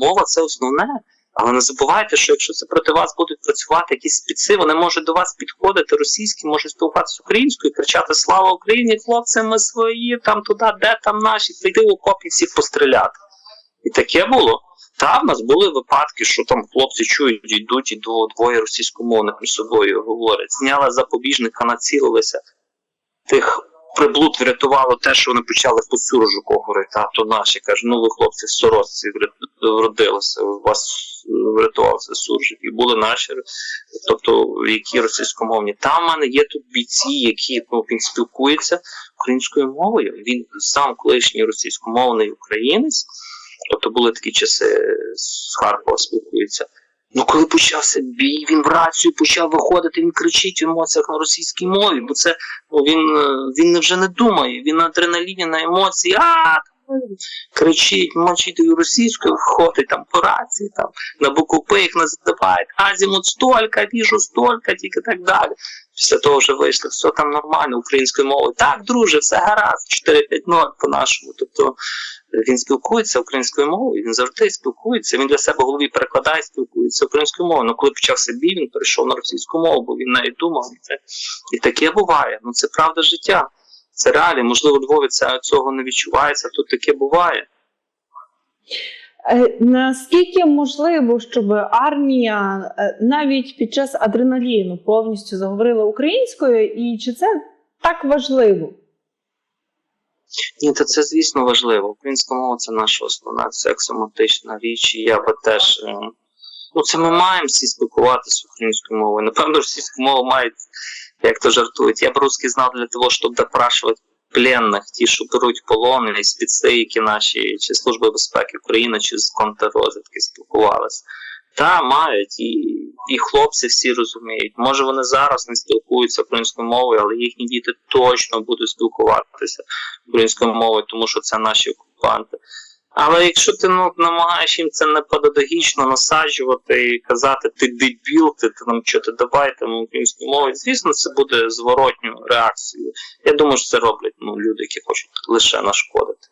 мова це основне. Але не забувайте, що якщо це проти вас будуть працювати якісь спеці, вони можуть до вас підходити російські, можуть спілкуватися українською, кричати Слава Україні, хлопці, ми свої, там туди, де там наші, прийти в окопі всіх постріляти. І таке було. Та в нас були випадки, що там хлопці чують, йдуть, і до двоє російськомовних між собою говорять. Зняли запобіжника, націлилися. Тих приблуд врятувало те, що вони почали по суржику говорити, а то наші каже, ну ви хлопці в сорочці вродилися, вас врятувався суржик, і були наші, тобто які російськомовні. Там в мене є тут бійці, які ну, він спілкується українською мовою. Він сам колишній російськомовний українець. Тобто були такі часи з Харкова спілкується. Ну, коли почався бій, він в рацію почав виходити, він кричить в емоціях на російській мові, бо це ну, він, е, він вже не думає, він на адреналіні, на емоції, а кричить, мочить російською, виходить там по рації, там на букву П їх називають, азімут столько, віжу столько, тільки так далі. Після того вже вийшли, все там нормально, українською мовою. Так, друже, все гаразд, 4-5-0 по-нашому. Тобто він спілкується українською мовою, він завжди спілкується. Він для себе в голові перекладає, спілкується українською мовою. Ну коли почався бій, він перейшов на російську мову, бо він нею думав. І, таке буває. Ну це правда життя. Це реалії. Можливо, Львові цього не відчувається. Тут таке буває. Е, Наскільки можливо, щоб армія е, навіть під час адреналіну повністю заговорила українською, і чи це так важливо? Ні, то це звісно важливо. Українська мова це наша основна це аксіоматична річ. І я би теж. е, Ну, це ми маємо всі спілкуватися українською мовою. Напевно, російську мову мають, як то жартують. Я б русский знав для того, щоб допрашувати пленних, ті, що беруть полони, і спеці, які наші, чи Служби безпеки України, чи з контррозвідки спілкувалися. Та мають, і, і хлопці всі розуміють. Може вони зараз не спілкуються українською мовою, але їхні діти точно будуть спілкуватися українською мовою, тому що це наші окупанти. Але якщо ти ну, намагаєш їм це не педагогічно насаджувати і казати ти дебіл, ти, ти нам що ти давай там українською мовою, звісно, це буде зворотньою реакцією. Я думаю, що це роблять ну, люди, які хочуть лише нашкодити.